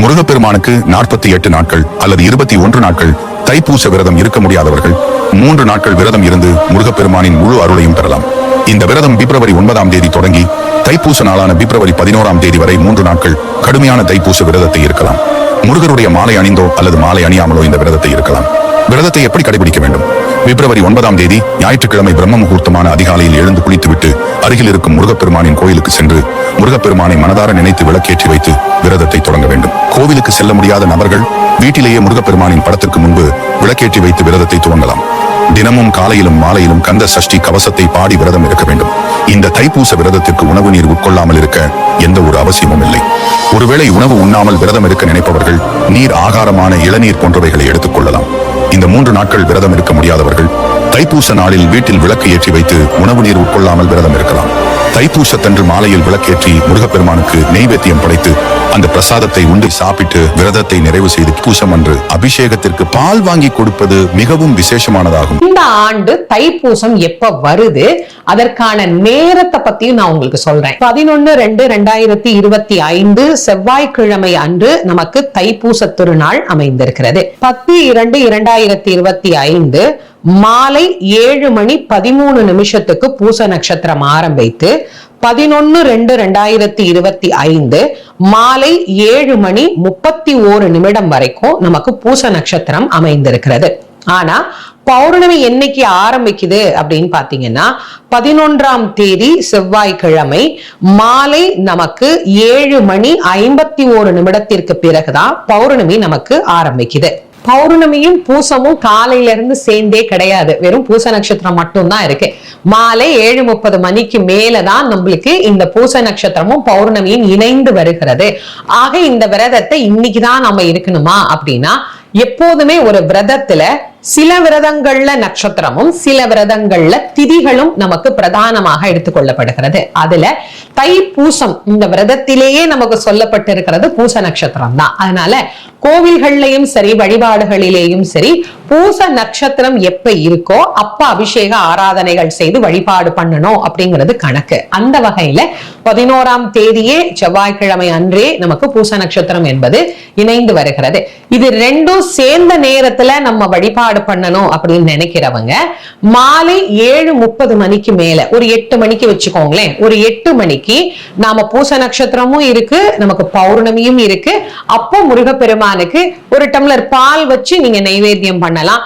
முருகப்பெருமானுக்கு நாற்பத்தி எட்டு நாட்கள் அல்லது இருபத்தி ஒன்று நாட்கள் தைப்பூச விரதம் இருக்க முடியாதவர்கள் மூன்று நாட்கள் விரதம் இருந்து முருகப்பெருமானின் முழு அருளையும் பெறலாம். இந்த விரதம் பிப்ரவரி ஒன்பதாம் தேதி தொடங்கி தைப்பூச நாளான பிப்ரவரி பதினோராம் தேதி வரை மூன்று நாட்கள் கடுமையான தைப்பூச விரதத்தை இருக்கலாம். முருகருடைய மாலை அணிந்தோ அல்லது மாலை அணியாமலோ இந்த விரதத்தை இருக்கலாம். விரதத்தை எப்படி கடைபிடிக்க வேண்டும்? பிப்ரவரி ஒன்பதாம் தேதி ஞாயிற்றுக்கிழமை பிரம்ம முகூர்த்தமான அதிகாலையில் எழுந்து குளித்துவிட்டு அருகில் இருக்கும் முருகப்பெருமானின் கோயிலுக்கு சென்று முருகப்பெருமானை மனதார நினைத்து விளக்கேற்றி வைத்து விரதத்தை தொடங்க வேண்டும். கோவிலுக்கு செல்ல முடியாத நபர்கள் வீட்டிலேயே முருகப்பெருமானின் படத்திற்கு முன்பு விளக்கேற்றி வைத்து விரதத்தை துவங்கலாம். தினமும் காலையிலும் மாலையிலும் கந்த சஷ்டி கவசத்தை பாடி விரதம் இருக்க வேண்டும். இந்த தைப்பூச விரதத்திற்கு உணவு நீர் உட்கொள்ளாமல் இருக்க எந்த ஒரு அவசியமும் இல்லை. ஒருவேளை உணவு உண்ணாமல் விரதம் இருக்க நினைப்பவர்கள் நீர் ஆகாரமான இளநீர் போன்றவைகளை எடுத்துக் கொள்ளலாம். இந்த மூன்று நாட்கள் விரதம் இருக்க முடியாதவர்கள் தைப்பூச நாளில் வீட்டில் விளக்கு ஏற்றி வைத்து உணவு நீர் உட்கொள்ளாமல் விரதம் இருக்கலாம். தைப்பூசத்தன்று மாலையில் விளக்கேற்றி முருகப்பெருமானுக்கு நெய்வேத்தியம் படைத்து அந்த பிரசாதத்தை உண்டு சாப்பிட்டு விரதத்தை நிறைவு செய்து பூசம் அன்று அபிஷேகத்திற்கு பால் வாங்கி கொடுப்பது மிகவும் விசேஷமானதாகும். இந்த ஆண்டு தைப்பூசம் எப்ப வருது? அதற்கான நேரத்தை பத்தியும் நான் உங்களுக்கு சொல்றேன். பதினொன்னு ரெண்டு ரெண்டாயிரத்தி இருபத்தி ஐந்து செவ்வாய்க்கிழமை அன்று நமக்கு தைப்பூச திருநாள் அமைந்திருக்கிறது. பத்து இரண்டு இரண்டாயிரத்தி இருபத்தி ஐந்து மாலை ஏழு மணி பதிமூணு நிமிஷத்துக்கு பூச நட்சத்திரம் ஆரம்பித்து பதினொன்னு ரெண்டு ரெண்டாயிரத்தி இருபத்தி ஐந்து மாலை ஏழு மணி முப்பத்தி ஓரு நிமிடம் வரைக்கும் நமக்கு பூச நட்சத்திரம் அமைந்திருக்கிறது. ஆனா பௌர்ணமி என்னைக்கு ஆரம்பிக்குது அப்படின்னு பாத்தீங்கன்னா பதினொன்றாம் தேதி செவ்வாய்க்கிழமை மாலை நமக்கு ஏழு மணி ஐம்பத்தி ஓரு நிமிடத்திற்கு பிறகுதான் பௌர்ணமி நமக்கு ஆரம்பிக்குது. பௌர்ணமியும் பூசமும் காலையில இருந்து சேர்ந்தே கிடையாது. வெறும் பூச நட்சத்திரம் மட்டும்தான் இருக்கு. மாலை ஏழு முப்பது மணிக்கு மேலதான் நம்மளுக்கு இந்த பூச நட்சத்திரமும் பௌர்ணமியும் இணைந்து வருகிறது. ஆக இந்த விரதத்தை இன்னைக்குதான் நம்ம இருக்கணுமா அப்படின்னா எப்போதுமே ஒரு விரதத்துல சில விரதங்கள்ல நட்சத்திரமும் சில விரதங்கள்ல திதிகளும் நமக்கு பிரதானமாக எடுத்துக்கொள்ளப்படுகிறது அதுல தை பூசம் இந்த விரதத்திலேயே நமக்கு சொல்லப்பட்டிருக்கிறது பூச நட்சத்திரம் தான் அதனால கோவில்கள்லையும் சரி வழிபாடுகளிலேயும் சரி பூச நட்சத்திரம் எப்ப இருக்கோ அப்ப அபிஷேக ஆராதனைகள் செய்து வழிபாடு பண்ணணும் அப்படிங்கிறது கணக்கு. அந்த வகையில பதினோராம் தேதியே செவ்வாய்க்கிழமை அன்றே நமக்கு பூச நட்சத்திரம் என்பது இணைந்து வருகிறது. இது ரெண்டும் சேர்ந்த நேரத்துல நம்ம வழிபாடு பண்ணணும் அப்படின்னு நினைக்கிறவங்க மாலை ஏழு முப்பது மணிக்கு மேல ஒரு எட்டு மணிக்கு வச்சுக்கோங்களேன் ஒரு எட்டு மணிக்கு நாம பூச நட்சத்திரமும் இருக்கு நமக்கு பௌர்ணமியும் இருக்கு. அப்போ பகவானுக்கு ஒரு டம்ளர் பால் வச்சு நீங்க நைவேத்தியம் பண்ணலாம்.